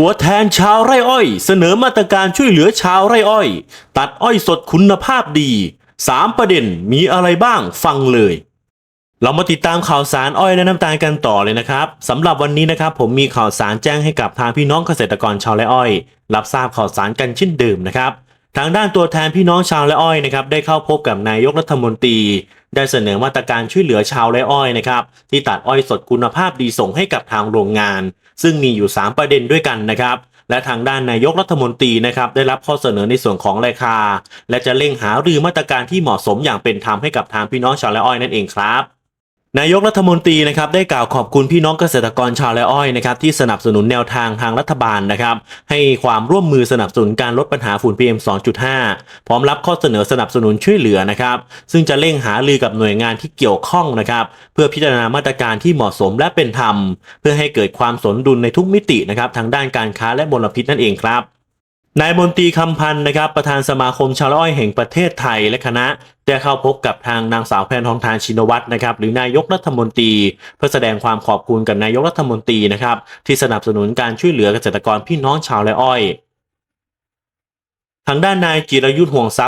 ตัวแทนชาวไร่อ้อย เสนอมาตรการช่วยเหลือชาวไร่อ้อย ตัดอ้อยสดคุณภาพดี 3 ประเด็นมีอะไรบ้างฟังเลย เรามาติดตามข่าวสารอ้อยและน้ำตาลกันต่อเลยนะครับสำหรับวันนี้นะครับผมมีข่าวสารแจ้งให้กับทางพี่น้องเกษตรกรชาวไร่อ้อย รับทราบข่าวสารกันเช่นเดิมนะครับ ทางด้านตัวแทนพี่น้องชาวไร่อ้อยนะครับได้เข้าพบกับนายกรัฐมนตรี ได้เสนอมาตรการช่วยเหลือชาวไร่อ้อยนะครับที่ตัดอ้อยสดคุณภาพดีส่งให้กับทางโรงงาน ซึ่งมีอยู่ 3 ประเด็นด้วยกันนะครับและทางด้านนายกรัฐมนตรีนะครับได้รับข้อเสนอในส่วนของราคา และจะเร่งหารือมาตรการที่เหมาะสมอย่างเป็นธรรมให้กับทางพี่น้องชาวไร่อ้อยนั่นเองครับ นายกรัฐมนตรีนะครับได้กล่าวขอบคุณพี่น้องเกษตรกรชาวไร่อ้อยนะครับที่สนับสนุนแนวทางทางรัฐบาลนะครับให้ความร่วมมือสนับสนุนการลดปัญหาฝุ่น PM 2.5 พร้อมรับข้อเสนอสนับสนุนช่วยเหลือนะครับซึ่งจะเร่งหารือกับหน่วยงานที่เกี่ยวข้องนะครับเพื่อพิจารณามาตรการที่เหมาะสมและเป็นธรรม เพื่อให้เกิดความสมดุลในทุกมิตินะครับทางด้านการค้าและมลพิษนั่นเองครับ นายมนตรีคำพันธ์นะครับประธานสมาคมชาวไร่อ้อยแห่งประเทศไทยและคณะได้เข้าพบกับทางนางสาวแพนทองทานชินวัตรนะครับหรือนายกรัฐมนตรี เพื่อแสดงความขอบคุณกับนายกรัฐมนตรีนะครับที่สนับสนุนการช่วยเหลือเกษตรกรพี่น้องชาวไร่อ้อย ทางด้านนายจิรยุทธ์ห่วงทรัพย์